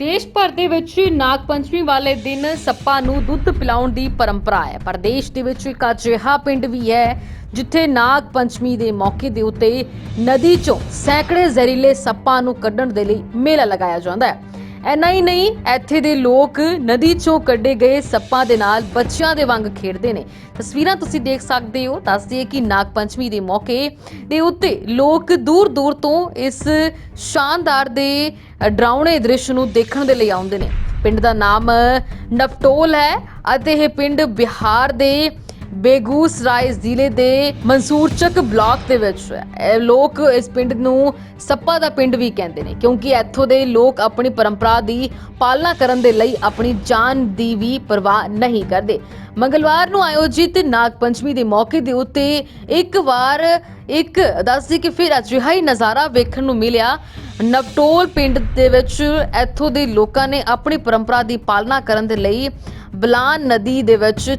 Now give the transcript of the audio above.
ਦੇਸ਼ ਭਰ ਦੇ ਵਿੱਚ ਨਾਗ ਪੰਚਮੀ ਵਾਲੇ ਦਿਨ ਸੱਪਾਂ ਨੂੰ ਦੁੱਧ ਪਿਲਾਉਣ ਦੀ ਪਰੰਪਰਾ ਹੈ। ਪਰ ਦੇਸ਼ ਦੇ ਵਿੱਚ ਇੱਕ ਅਜਿਹਾ ਪਿੰਡ ਵੀ ਹੈ, ਜਿੱਥੇ ਨਾਗ ਪੰਚਮੀ ਦੇ ਮੌਕੇ ਦੇ ਉੱਤੇ ਨਦੀ ਚੋਂ ਸੈਂਕੜੇ ਜ਼ਹਿਰੀਲੇ ਸੱਪਾਂ ਨੂੰ ਕੱਢਣ ਦੇ ਲਈ ਮੇਲਾ ਲਗਾਇਆ ਜਾਂਦਾ ਹੈ। ਐਨਾ ਹੀ ਨਹੀਂ, ਇੱਥੇ ਦੇ ਲੋਕ ਨਦੀ ਚੋਂ ਕੱਢੇ ਗਏ ਸੱਪਾਂ ਦੇ ਨਾਲ ਬੱਚਿਆਂ ਦੇ ਵਾਂਗ ਖੇਡਦੇ ਨੇ। ਤਸਵੀਰਾਂ ਤੁਸੀਂ ਦੇਖ ਸਕਦੇ ਹੋ ਦੱਸਦੀ ਹੈ ਕਿ ਨਾਗ ਪੰਚਮੀ ਦੇ ਮੌਕੇ ਦੇ ਉੱਤੇ ਲੋਕ ਦੂਰ ਦੂਰ ਤੋਂ ਇਸ ਸ਼ਾਨਦਾਰ ਦੇ ਡਰਾਉਣੇ ਦ੍ਰਿਸ਼ ਨੂੰ ਦੇਖਣ ਦੇ ਲਈ ਆਉਂਦੇ ਨੇ। ਪਿੰਡ ਦਾ ਨਾਮ ਨਫਟੋਲ ਹੈ ਅਤੇ ਇਹ ਪਿੰਡ ਬਿਹਾਰ ਦੇ ਬੇਗੂਸਰਾਏ ਜ਼ਿਲ੍ਹੇ ਦੇ ਮਨਸੂਰਚਕ ਬਲਾਕ ਦੇ ਵਿੱਚ ਲੋਕ ਇਸ ਪਿੰਡ ਨੂੰ ਸੱਪਾ ਦਾ ਪਿੰਡ ਵੀ ਕਹਿੰਦੇ ਨੇ, ਕਿਉਂਕਿ ਇੱਥੋਂ ਦੇ ਲੋਕ ਆਪਣੀ ਪਰੰਪਰਾ ਦੀ ਪਾਲਣਾ ਕਰਨ ਦੇ ਲਈ ਆਪਣੀ ਜਾਨ ਦੀ ਵੀ ਪਰਵਾਹ ਨਹੀਂ ਕਰਦੇ। ਮੰਗਲਵਾਰ ਨੂੰ ਆਯੋਜਿਤ ਨਾਗ ਪੰਚਮੀ ਦੇ ਮੌਕੇ ਦੇ ਉੱਤੇ ਇੱਕ ਵਾਰ ਇੱਕ ਦੱਸਦੀ ਕਿ ਫਿਰ ਅਜਿਹਾ ਹੀ ਨਜ਼ਾਰਾ ਵੇਖਣ ਨੂੰ ਮਿਲਿਆ। ਨਵਟੋਲ ਪਿੰਡ ਦੇ ਵਿੱਚ ਇੱਥੋਂ ਦੇ ਲੋਕਾਂ ਨੇ ਆਪਣੀ ਪਰੰਪਰਾ ਦੀ ਪਾਲਣਾ ਕਰਨ ਦੇ ਲਈ ਬਲਾਨ ਨਦੀ ਦੇ ਵਿੱਚ